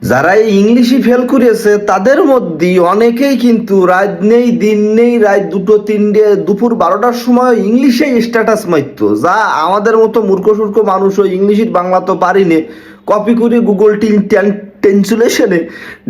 যারা এই ইংলিশই ফেল করেছে তাদের মধ্যে অনেকেই কিন্তু রাত নেই, দিন নেই, রাত দুটো, তিনটে, দুপুর বারোটার সময় ইংলিশে স্ট্যাটাস মারত। যা আমাদের মতো মূর্খ সূর্খ মানুষ ওই ইংলিশের বাংলা তো পারিনে। কপি করে গুগল টিন ট্রান্সলেশনে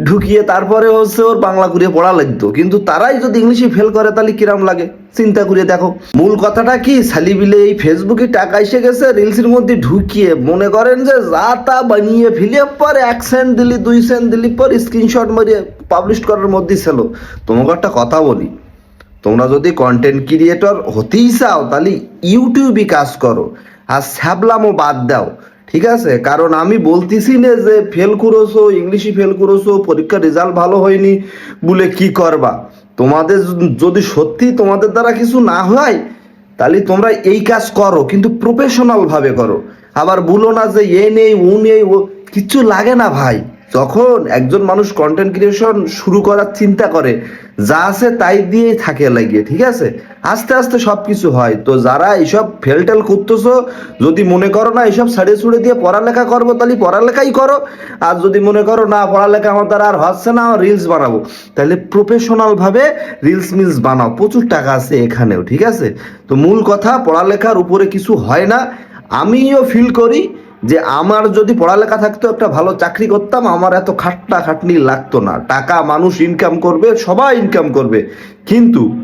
ঢুকিয়ে তারপরে হচ্ছে ওর বাংলা করে পড়া লাগতো। কিন্তু তারাই যদি ইংলিশে ফেল করে, তাহলে কিরাম লাগে? চিন্তা করে দেখো। মূল কথাটা কি? সালিবিলে এই ফেসবুকে টাকা এসে গেছে, রিলসের মধ্যে ঢুকিয়ে মনে করেন যে যা তা বানিয়ে ফেলে, পর এক সেন্ট দিলি, দুই সেন্ট দিলি, পর স্ক্রিনশট মারিয়ে পাবলিশ করার মধ্যেই ছিল তোমাকে একটা কথা বলি, তোমরা যদি কন্টেন্ট ক্রিয়েটর হতেই চাও, তাহলে ইউটিউবই কাজ করো। আর স্যাবলামও বাদ দাও। ঠিক আছে, কারণ আমি বলতেছি না যে ফেল করেছ, ইংলিশে ফেল করেছ, পরীক্ষার রেজাল্ট ভালো হয়নি বলে কি করবা? তোমাদের যদি সত্যি তোমাদের দ্বারা কিছু না হয়, তাহলে তোমরা এই কাজ করো, কিন্তু প্রফেশনাল ভাবে করো। আবার বলো না যে এ নেই, ও নেই, ও কিচ্ছু লাগে না ভাই। যখন একজন মানুষ কন্টেন্ট ক্রিয়েশন শুরু করার চিন্তা করে, যা আছে তাই দিয়েই থাকে লাগিয়ে, ঠিক আছে? আস্তে আস্তে সব কিছু হয়। তো যারা এইসব ফেলটেল করতেছো, যদি মনে করো না এইসব সাড়ে ছুড়ে দিয়ে পড়ালেখা করব, তাহলে পড়ালেখাই করো। আর যদি মনে করো না, পড়ালেখা আমার দ্বারা আর হচ্ছে না, আমার রিলস বানাবো। তাহলে প্রফেশনাল ভাবে রিলস মিলস বানাও। প্রচুর টাকা আছে এখানেও, ঠিক আছে? তো মূল কথা, পড়ালেখার উপরে কিছু হয় না। আমিও ফিল করি যে আমার যদি পড়ালেখা থাকতো, একটা ভালো চাকরি করতাম, আমার এত খাটটা খাটনি লাগতো না। টাকা মানুষ ইনকাম করবে, সবাই ইনকাম করবে। কিন্তু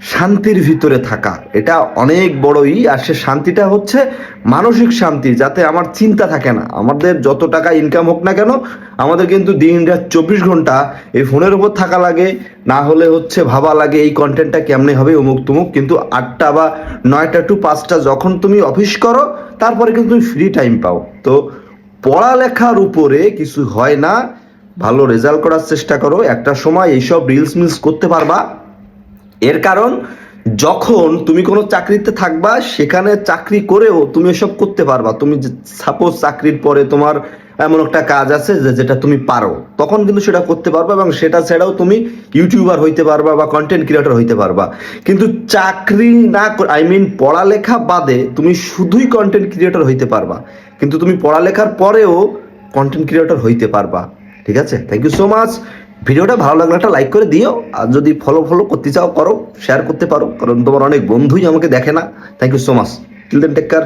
শান্তির ভিতরে থাকা। এটা অনেক বড়ই, আর সে শান্তিটা হচ্ছে মানসিক শান্তি, যাতে আমার চিন্তা থাকে না। আমাদের যত টাকা ইনকাম হোক না কেন, আমাদের কিন্তু দিন রাত চব্বিশ ঘণ্টা এই ফোনের উপর থাকা লাগে। না হলে হচ্ছে ভাবা লাগে এই কন্টেন্টটা কেমনে হবে অমুক তুমুক। কিন্তু আটটা বা নয়টা টু পাঁচটা যখন তুমি অফিস করো, তারপরে কিন্তু তুমি ফ্রি টাইম পাও। তো পড়ালেখার উপরে কিছু হয় না, ভালো রেজাল্ট করার চেষ্টা করো। একটা সময় এইসব রিলস মিলস করতে পারবা। এর কারণ, যখন তুমি কোনো চাকরিতে থাকবা, সেখানে চাকরি করেও তুমি এসব করতে পারবা। তুমি সাপোজ চাকরির পরে তোমার এমন একটা কাজ আছে যে, যেটা তুমি পারো। তখন কিন্তু সেটা করতে পারবা এবং সেটা ছাড়াও তুমি ইউটিউবার হইতে পারবা বা কন্টেন্ট ক্রিয়েটর হইতে পারবা। কিন্তু চাকরি না আই মিন পড়ালেখা বাদে তুমি শুধুই কন্টেন্ট ক্রিয়েটর হইতে পারবা। কিন্তু তুমি পড়ালেখার পরেও কন্টেন্ট ক্রিয়েটর হইতে পারবা। ঠিক আছে? থ্যাংক ইউ সো মাচ ভিডিওটা ভালো লাগলে একটা লাইক করে দিও, আর যদি ফলো ফলো করতে চাও, করো শেয়ার করতে পারো, কারণ তোমার অনেক বন্ধুই আমাকে দেখে না। Thank you so much till then take care